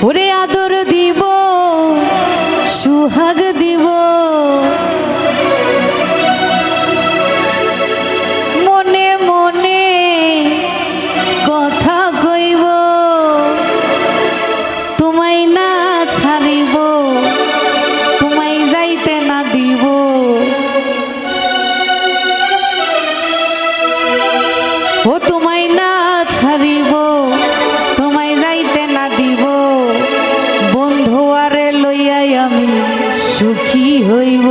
ওরে আদর দিব সুহাগ সুখী হইব।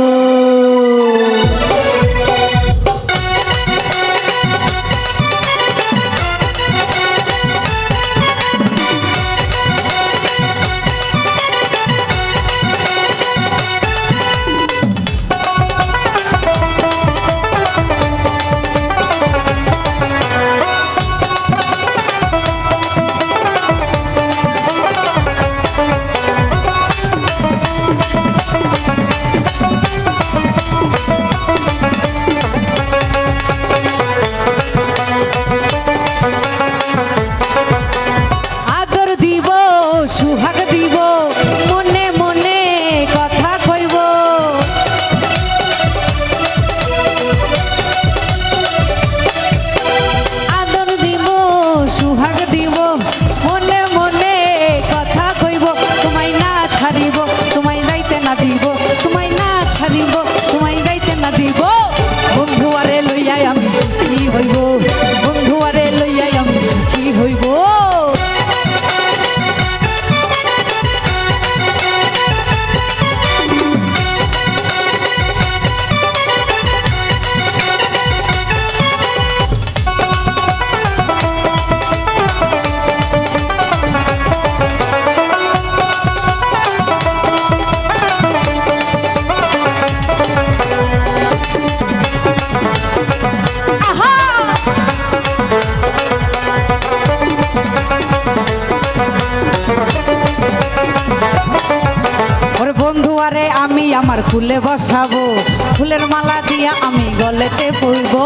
আমার ফুলে বসাবো। ফুলের মালা দিয়া আমি গলেতে পরবো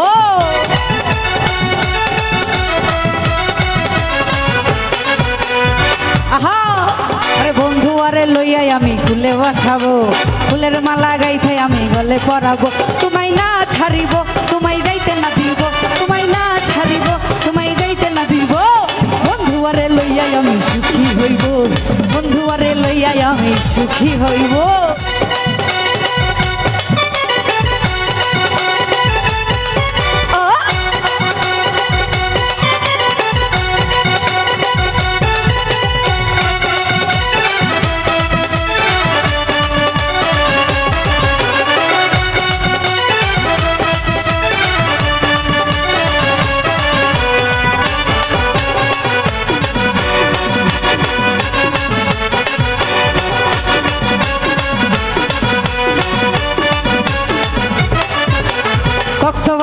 আহা! আরে বন্ধু, আরে লইয়াই আমি ফুলে বসাবো। ফুলের মালা গাইতে আমি গলে পরাবো। তোমায় না ছাড়িব, তোমায় গাইতে না দিব। তোমায় না ছাড়িব, তোমায় গাইতে না দিব। বন্ধু, আরে লইয়াই আমি সুখী হইব। বন্ধু, আরে লইয়াই আমি সুখী হইব।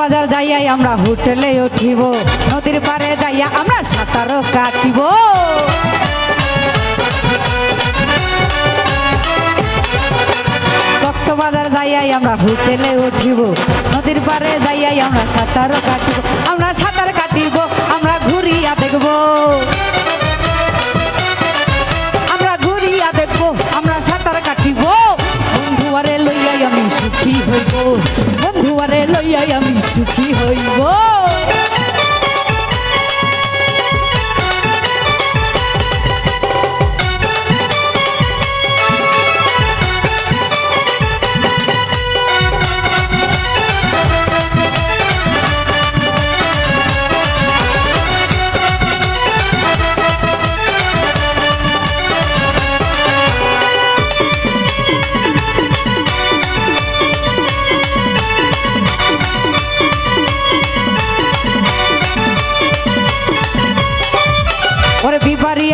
কক্সবাজার যাইয়াই আমরা হোটেলে উঠিব। নদীর পারে যাইয়া আমরা সাঁতারও কাটিব। বাজার যাইয়াই আমরা হোটেলে উঠিব। নদীর পারে যাইয়াই আমরা সাঁতারও কাটিব। আমরা সাঁতার কাটিব, আমরা ঘুরিয়া দেখব।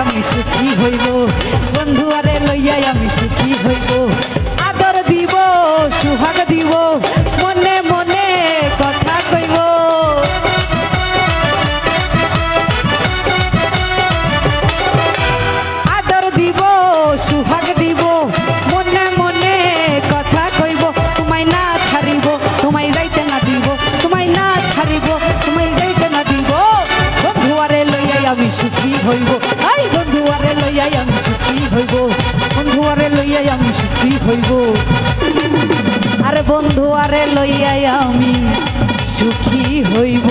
আমি সুখী হইব। বন্ধু আরে লইয়াই আমি সুখী হইব। হইব। আরে বন্ধু আরে লইয়াই আমি সুখী হইব।